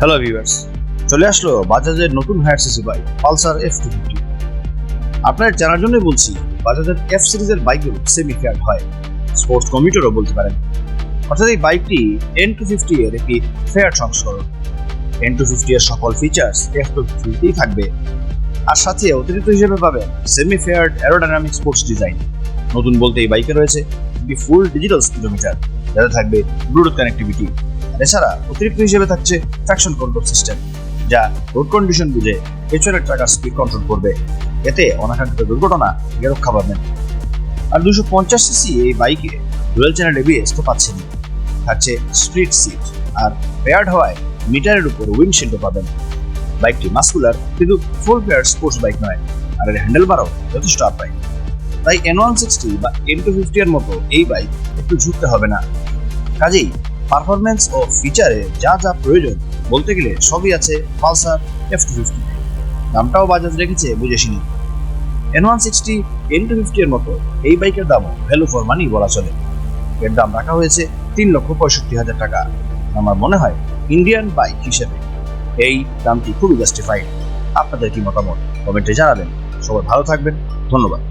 Hello viewers চলে আসলো বাজাজের নতুন higher CC bike Pulsar F two fifty আপনার জানার জন্য বলছি, বাজাজের এফ সিরিজের বাইকগুলো সেমি ফেয়ার হয়। স্পোর্টস কমিউটারও বলতে পারেন। অর্থাৎ এই বাইকটি এন টু ফিফটি এর একটি ফেয়ার সংস্করণ। এন টু ফিফটি এর সকল ফিচার্স এফ টু ফিফটিতেই থাকবে। আর সাথে অতিরিক্ত হিসেবে পাবেন semi fair aerodynamic sports design নতুন বলতে এই বাইকে রয়েছে একটি ফুল ডিজিটাল স্পিডোমিটার যাতে থাকবে ব্লুটুথ কানেক্টিভিটি এছাড়া অতিরিক্ত হিসেবে থাকছে ট্রাকশন কন্ট্রোল সিস্টেম যা রোড কন্ডিশন বুঝে পেছনের ট্রাকার স্পিড কন্ট্রোল করবে। এতে অনাকাঙ্ক্ষিত দুর্ঘটনা থেকে রক্ষা পাবেন আর দুশো পঞ্চাশ সিসি এই বাইকে ডুয়েল চ্যানেল এবিএস তো পাচ্ছেন। থাকছে স্ট্রিট সিট আর পেয়ার্ড হওয়ায় মিটারের উপর উইন্ডশিল্ডও পাবেন। বাইকটি মাস্কুলার কিন্তু ফুল পেয়ার স্পোর্টস বাইক নয়, আর এর হ্যান্ডেল বারও যথেষ্ট আপাই তাই এন ওয়ান সিক্সটি বা এন টু ফিফটি এর মতো এই বাইক একটু ঝুঁকতে হবে না। কাজেই পারফরমেন্স ও ফিচারে যা যা প্রয়োজন বলতে গেলে সবই আছে পালসার এফ টু ফিফটি দামটাও বাজাজ রেখেছে বুঝে শুনি। N one sixty N two fifty এর মতো এই বাইকের দামও ভ্যালু ফর মানি বলা চলে। এর দাম রাখা হয়েছে তিন লক্ষ পঁয়ষট্টি হাজার টাকা। আমার মনে হয় ইন্ডিয়ান বাইক হিসেবে এই দামটি খুবই জাস্টিফাইড আপনাদের কি মতামত? কমেন্টে জানাবেন। সবাই ভালো থাকবেন। ধন্যবাদ।